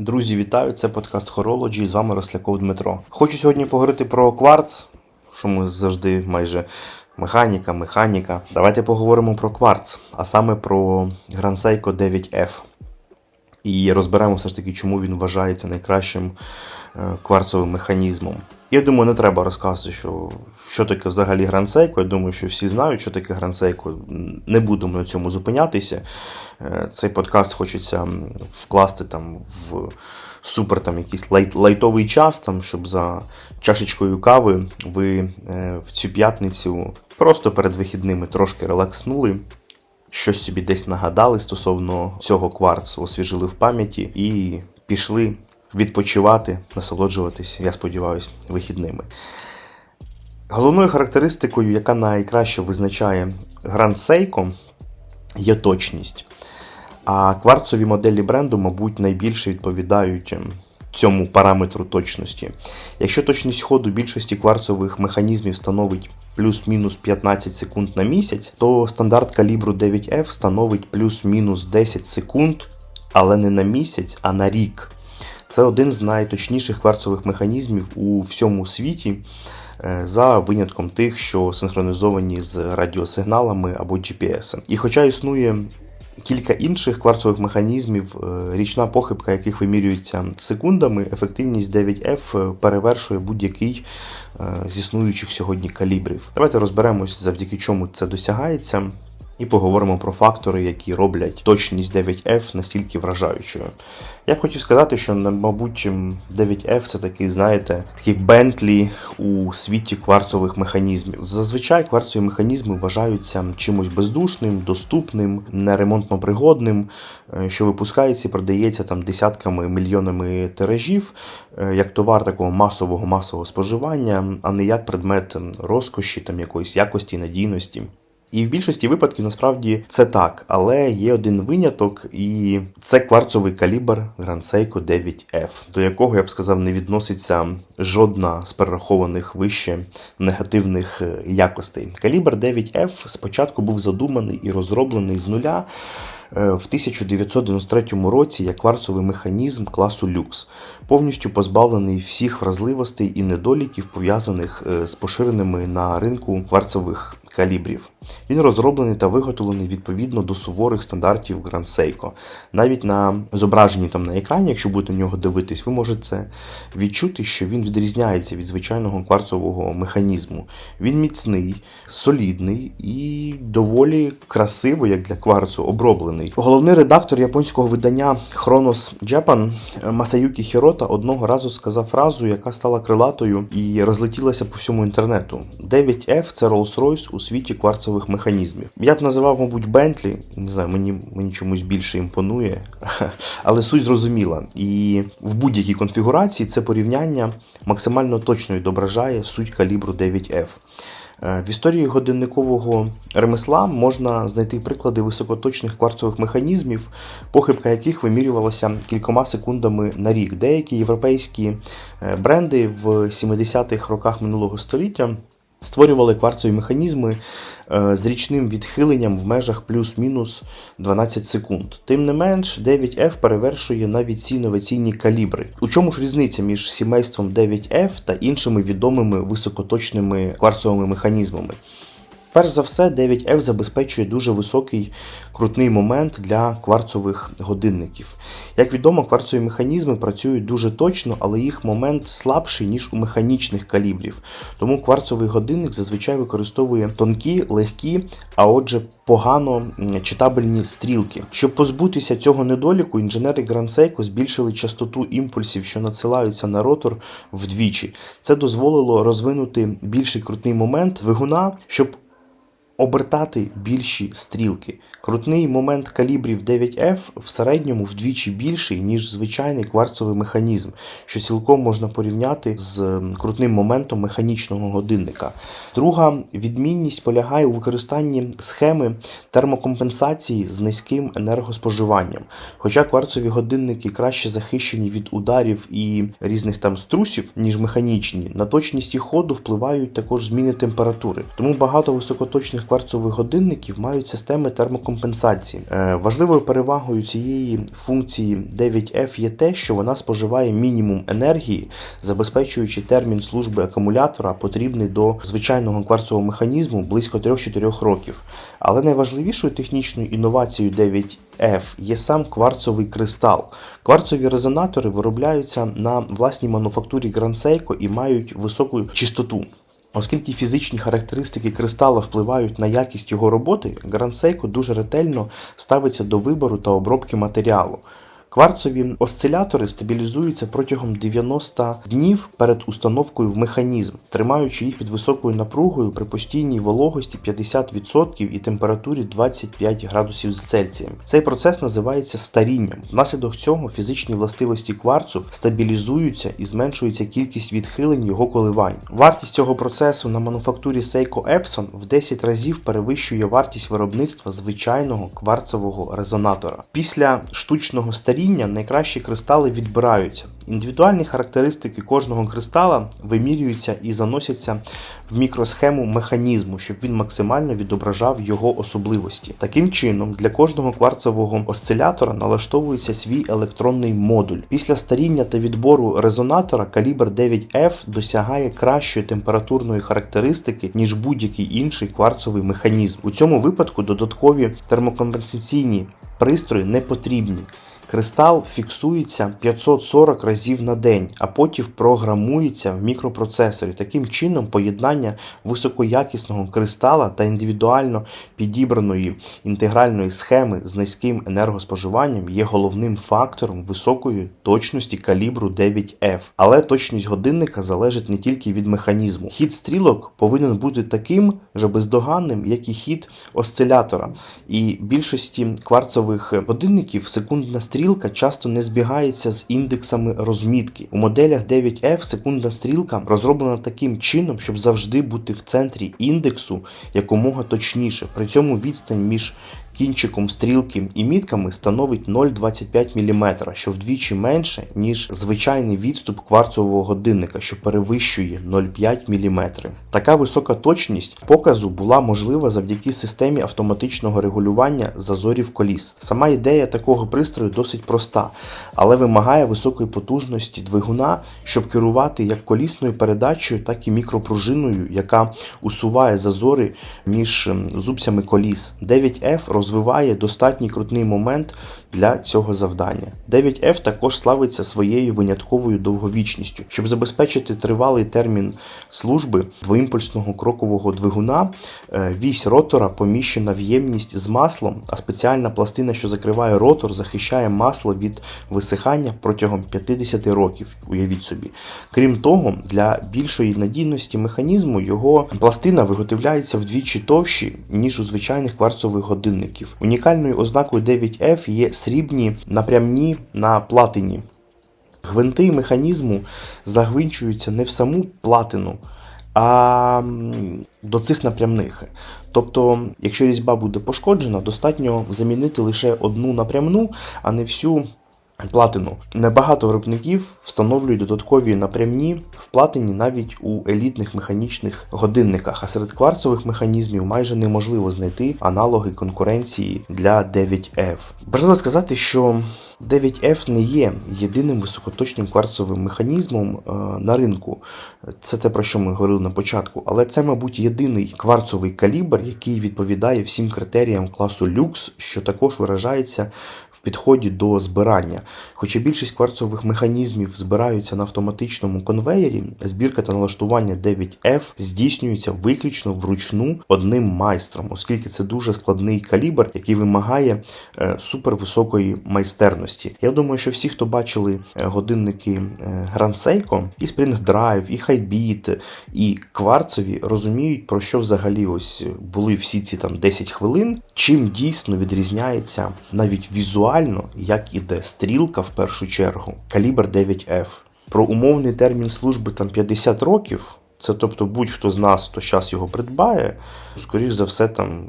Друзі, вітаю! Це подкаст Horology, з вами Росляков Дмитро. Хочу сьогодні поговорити про кварц, що ми завжди майже механіка, механіка. Давайте поговоримо про кварц, а саме про Grand Seiko 9F. І розберемо все ж таки, чому він вважається найкращим е, кварцовим механізмом. Я думаю, не треба розказувати, що, що таке взагалі Seiko. Я думаю, що всі знають, що таке Seiko. Не будемо на цьому зупинятися. Е, Цей подкаст хочеться вкласти там в супер там якийсь лайт, лайтовий час, там, щоб за чашечкою кави ви е, в цю п'ятницю просто перед вихідними трошки релакснули. Щось собі десь нагадали стосовно цього кварцу, освіжили в пам'яті і пішли відпочивати, насолоджуватись, я сподіваюся, вихідними. Головною характеристикою, яка найкраще визначає Grand Seiko, є точність. А кварцові моделі бренду, мабуть, найбільше відповідають ем, цьому параметру точності. Якщо точність ходу більшості кварцових механізмів становить плюс-мінус 15 секунд на місяць, то стандарт калібру 9F становить плюс-мінус 10 секунд, але не на місяць, а на рік. Це один з найточніших кварцових механізмів у всьому світі, е, за винятком тих, що синхронізовані з радіосигналами або GPS. І хоча існує кілька інших кварцових механізмів, е, річна похибка яких вимірюється секундами, ефективність 9F перевершує будь-який е, з існуючих сьогодні калібрів. Давайте розберемось, завдяки чому це досягається. І поговоримо про фактори, які роблять точність 9F настільки вражаючою. Я хотів сказати, що, мабуть, 9F це такий, знаєте, такий Бентлі у світі кварцових механізмів. Зазвичай кварцові механізми вважаються чимось бездушним, доступним, неремонтно пригодним, е, що випускається і продається там десятками мільйонами тиражів, е, як товар такого масового масового споживання, а не як предмет розкоші, там якоїсь якості, надійності. І в більшості випадків насправді це так, але є один виняток, і це кварцовий калібр Grand Seiko 9F, до якого я б сказав не відноситься жодна з перерахованих вище негативних е, якостей. Калібр 9F спочатку був задуманий і розроблений з нуля. е, В 1993 році як кварцовий механізм класу люкс, повністю позбавлений всіх вразливостей і недоліків, пов'язаних е, з поширеними на ринку кварцових калібрів. Він розроблений та виготовлений відповідно до суворих стандартів Grand Seiko. Навіть на зображенні там на екрані, якщо будете на нього дивитись, ви можете відчути, що він відрізняється від звичайного кварцового механізму. Він міцний, солідний і доволі красиво, як для кварцу, оброблений. Головний редактор японського видання Chronos Japan Масаюкі Хірота одного разу сказав фразу, яка стала крилатою і розлетілася по всьому інтернету. 9F це Rolls-Royce у світі кварцових механізмів. Я б називав, мабуть, Бентлі. Не знаю, мені, мені чомусь більше імпонує, але суть зрозуміла. І в будь-якій конфігурації це порівняння максимально точно відображає суть калібру 9F. Е, В історії годинникового ремесла можна знайти приклади високоточних кварцових механізмів, похибка яких вимірювалася кількома секундами на рік. Деякі європейські е, бренди в 70-х роках минулого століття створювали кварцові механізми е, з річним відхиленням в межах плюс-мінус 12 секунд. Тим не менш, 9F перевершує навіть ці інноваційні калібри. У чому ж різниця між сімейством 9F та іншими відомими високоточними кварцовими механізмами? Перш за все, 9F забезпечує дуже високий крутний момент для кварцових годинників. Як відомо, кварцові механізми працюють дуже точно, але їх момент слабший, ніж у механічних калібрів. Тому кварцовий годинник зазвичай використовує тонкі, легкі, а отже, погано читабельні стрілки. Щоб позбутися цього недоліку, інженери Seiko збільшили частоту імпульсів, що надсилаються на ротор вдвічі. Це дозволило розвинути більший крутний момент двигуна, щоб обертати більші стрілки. Крутний момент калібрів 9F в середньому вдвічі більший, ніж звичайний кварцовий механізм, що цілком можна порівняти з крутним моментом механічного годинника. Друга відмінність полягає у використанні схеми термокомпенсації з низьким енергоспоживанням. Хоча кварцові годинники краще захищені від ударів і різних там струсів, ніж механічні, на точність їх ходу впливають також зміни температури. Тому багато високоточних кварцових годинників мають системи термокомпенсації. Е, Важливою перевагою цієї функції 9F є те, що вона споживає мінімум енергії, забезпечуючи термін служби акумулятора, потрібний до звичайного кварцового механізму близько 3-4 років. Але найважливішою технічною інновацією 9F є сам кварцовий кристал. Кварцові резонатори виробляються на власній мануфактурі Grand Seiko і мають високу чистоту. Оскільки фізичні характеристики кристала впливають на якість його роботи, Seiko дуже ретельно ставиться до вибору та обробки матеріалу. Кварцові осцилятори стабілізуються протягом 90 днів перед установкою в механізм, тримаючи їх під високою напругою при постійній вологості 50% і температурі 25 градусів за Цельсієм. Цей процес називається старінням. Внаслідок цього фізичні властивості кварцу стабілізуються і зменшується кількість відхилень його коливань. Вартість цього процесу на мануфактурі Seiko Epson в 10 разів перевищує вартість виробництва звичайного кварцевого резонатора. Після штучного старіння найкращі кристали відбираються. Індивідуальні характеристики кожного кристала вимірюються і заносяться в мікросхему механізму, щоб він максимально відображав його особливості. Таким чином, для кожного кварцевого осцилятора налаштовується свій електронний модуль. Після старіння та відбору резонатора калібр 9F досягає кращої температурної характеристики, ніж будь-який інший кварцовий механізм. У цьому випадку додаткові термокомпенсаційні пристрої не потрібні. Кристал фіксується 540 разів на день, а потім програмується в мікропроцесорі. Таким чином, поєднання високоякісного кристала та індивідуально підібраної інтегральної схеми з низьким енергоспоживанням є головним фактором високої точності калібру 9F. Але точність годинника залежить не тільки від механізму. Хід стрілок повинен бути таким же бездоганним, як і хід осцилятора. І більшості кварцових годинників секундна стрілка часто не збігається з індексами розмітки. У моделях 9F секундна стрілка розроблена таким чином, щоб завжди бути в центрі індексу якомога точніше. При цьому відстань між кінчиком стрілки і мітками становить 0,25 мм, що вдвічі менше, ніж звичайний відступ кварцового годинника, що перевищує 0,5 мм. Така висока точність показу була можлива завдяки системі автоматичного регулювання зазорів коліс. Сама ідея такого пристрою досить проста, але вимагає високої потужності двигуна, щоб керувати як колісною передачею, так і мікропружиною, яка усуває зазори між ем, зубцями коліс. 9F розвиває достатній крутний момент для цього завдання. 9F також славиться своєю винятковою довговічністю. Щоб забезпечити тривалий термін служби двоімпульсного крокового двигуна, е, вісь ротора поміщена в ємність з маслом, а спеціальна пластина, що закриває ротор, захищає масло від висихання протягом 50 років. Уявіть собі. Крім того, для більшої надійності механізму його пластина виготовляється вдвічі товщі, ніж у звичайних кварцових годинників. Унікальною ознакою 9F є срібні напрямні на платині. Гвинти механізму загвинчуються не в саму платину, а до цих напрямних. Тобто, якщо різьба буде пошкоджена, достатньо замінити лише одну напрямну, а не всю платину. Небагато виробників встановлюють додаткові напрямні в платині навіть у елітних механічних годинниках, а серед кварцових механізмів майже неможливо знайти аналоги конкуренції для 9F. Важливо сказати, що 9F не є єдиним високоточним кварцовим механізмом е, на ринку. Це те, про що ми говорили на початку. Але це, мабуть, єдиний кварцовий калібр, який відповідає всім критеріям класу люкс, що також виражається підході до збирання. Хоча більшість кварцових механізмів збираються на автоматичному конвеєрі, збірка та налаштування 9F здійснюється виключно вручну одним майстром, оскільки це дуже складний калібр, який вимагає е, супервисокої майстерності. Я думаю, що всі, хто бачили е, годинники е, Grand Seiko, і Spring Drive, і Highbeat, і кварцові, розуміють, про що взагалі ось були всі ці там 10 хвилин, чим дійсно відрізняється навіть візуально, як іде стрілка в першу чергу, калібр 9F. Про умовний термін служби там 50 років. Це тобто будь-хто з нас, хто зараз його придбає, скоріш за все, там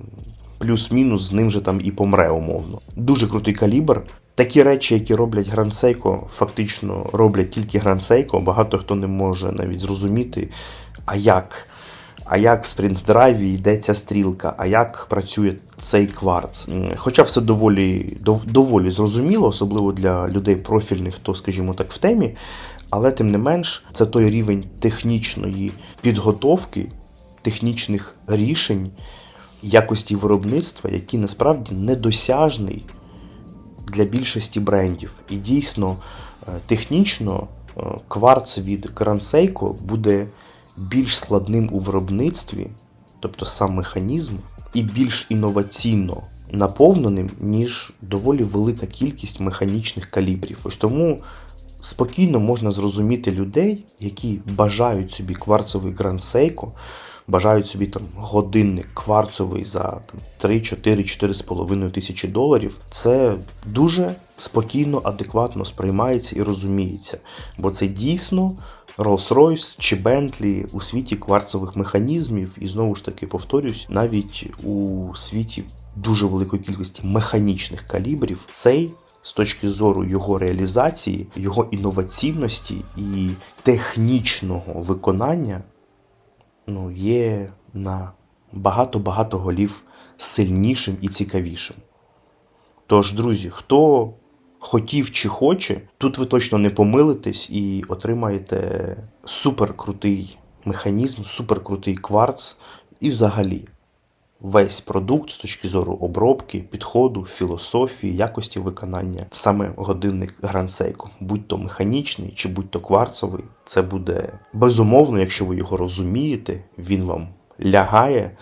плюс-мінус з ним же там і помре умовно. Дуже крутий калібр. Такі речі, які роблять Seiko, фактично роблять тільки Seiko. Багато хто не може навіть зрозуміти, а як. А як в спринт-драйві йде ця стрілка, а як працює цей кварц. Хоча все доволі, дов, доволі зрозуміло, особливо для людей профільних, хто, скажімо так, в темі, але тим не менш, це той рівень технічної підготовки, технічних рішень, якості виробництва, який насправді недосяжний для більшості брендів. І дійсно, е, технічно е, кварц від Seiko буде більш складним у виробництві, тобто сам механізм, і більш інноваційно наповненим, ніж доволі велика кількість механічних калібрів. Ось тому спокійно можна зрозуміти людей, які бажають собі кварцовий Grand Seiko, бажають собі там годинник кварцовий за 3, 4, 4,5 тисячі доларів. Це дуже спокійно, адекватно сприймається і розуміється. Бо це дійсно Rolls-Royce чи Bentley у світі кварцевих механізмів, і знову ж таки повторюсь, навіть у світі дуже великої кількості механічних калібрів цей. З точки зору його реалізації, його інноваційності і технічного виконання, ну, є на багато-багато голів сильнішим і цікавішим. Тож, друзі, хто хотів чи хоче, тут ви точно не помилитесь і отримаєте суперкрутий механізм, суперкрутий кварц і взагалі весь продукт з точки зору обробки, підходу, філософії, якості виконання, саме годинник Seiko, будь то механічний чи будь то кварцовий, це буде безумовно, якщо ви його розумієте, він вам лягає.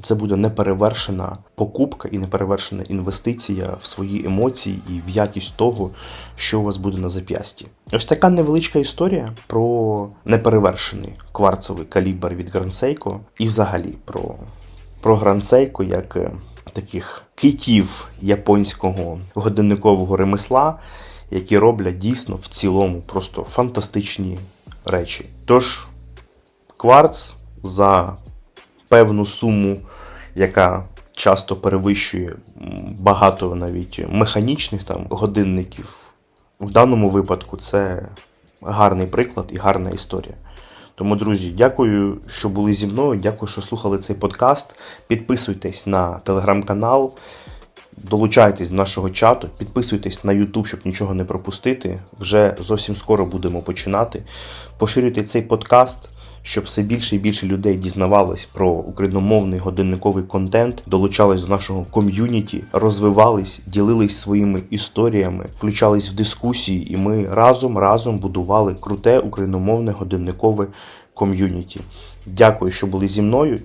Це буде неперевершена покупка і неперевершена інвестиція в свої емоції і в якість того, що у вас буде на зап'ясті. Ось така невеличка історія про неперевершений кварцовий калібр від Seiko і взагалі про, про Grand як е, таких китів японського годинникового ремесла, які роблять дійсно в цілому просто фантастичні речі. Тож, кварц за певну суму, яка часто перевищує багато навіть механічних там годинників. В даному випадку це гарний приклад і гарна історія. Тому, друзі, дякую, що були зі мною. Дякую, що слухали цей подкаст. Підписуйтесь на телеграм-канал, долучайтесь до нашого чату, підписуйтесь на YouTube, щоб нічого не пропустити. Вже зовсім скоро будемо починати. Поширюйте цей подкаст, щоб все більше і більше людей дізнавались про україномовний годинниковий контент, долучались до нашого ком'юніті, розвивались, ділились своїми історіями, включались в дискусії, і ми разом разом будували круте україномовне годинникове ком'юніті. Дякую, що були зі мною.